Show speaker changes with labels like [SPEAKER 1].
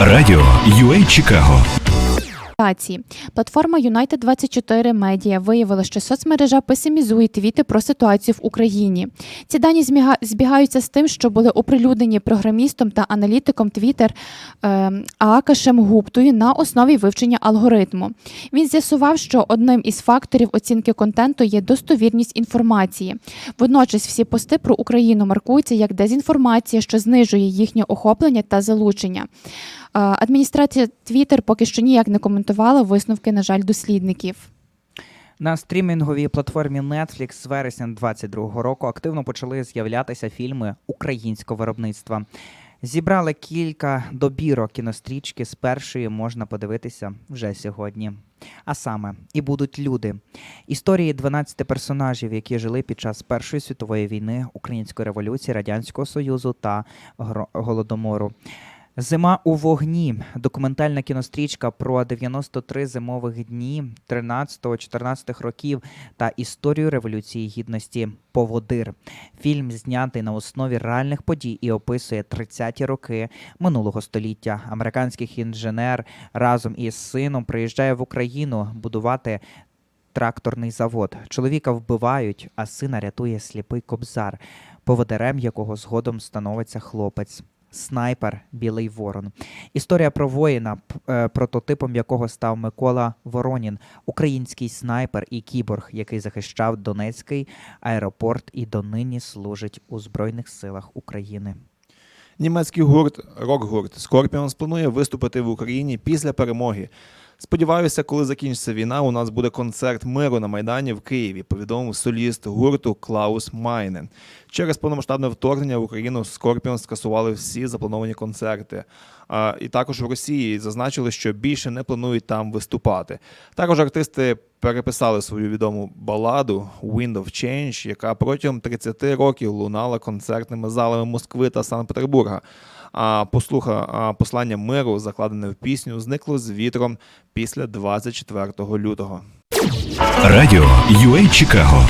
[SPEAKER 1] Радіо UA Чикаго
[SPEAKER 2] Ситуації. Платформа United 24 Media виявила, що соцмережа песимізує твіти про ситуацію в Україні. Ці дані збігаються з тим, що були оприлюднені програмістом та аналітиком Twitter е, Аакашем Гуптою на основі вивчення алгоритму. Він з'ясував, що одним із факторів оцінки контенту є достовірність інформації. Водночас всі пости про Україну маркуються як дезінформація, що знижує їхнє охоплення та залучення. Е, Адміністрація Twitter поки що ніяк не коментувала висновки, на жаль, дослідників.
[SPEAKER 3] На стрімінговій платформі Netflix з вересня 2022 року активно почали з'являтися фільми українського виробництва. Зібрали кілька добірок кінострічки. З першої можна подивитися вже сьогодні. А саме, і будуть люди. Історії 12 персонажів, які жили під час Першої світової війни, Української революції, Радянського Союзу та Голодомору. Зима у вогні документальна кінострічка про 93 зимових дні 13-14 років та історію революції гідності Поводир. Фільм знятий на основі реальних подій і описує 30-ті роки минулого століття. Американський інженер разом із сином приїжджає в Україну будувати. Тракторний завод. Чоловіка вбивають, а сина рятує сліпий кобзар, поводирем якого згодом становиться хлопець. Снайпер Білий Ворон. Історія про воїна, е, прототипом якого став Микола Воронін, український снайпер і кіборг, який захищав Донецький аеропорт і донині служить у Збройних силах України.
[SPEAKER 4] Німецький гурт рок-гурт Скорпіонс планує виступити в Україні після перемоги. Сподіваюся, коли закінчиться війна, у нас буде концерт миру на Майдані в Києві, повідомив соліст гурту Клаус Майне. Через повномасштабне вторгнення в Україну Scorpions скасували всі заплановані концерти. А, і також в Росії зазначили, що більше не планують там виступати. Також артисти переписали свою відому баладу Wind of Change, яка протягом 30 років лунала концертними залами Москви та Санкт-Петербурга. Послуха послання миру, закладене в пісню, зникло з вітром після 24 лютого.
[SPEAKER 1] Радіо UA Чикаго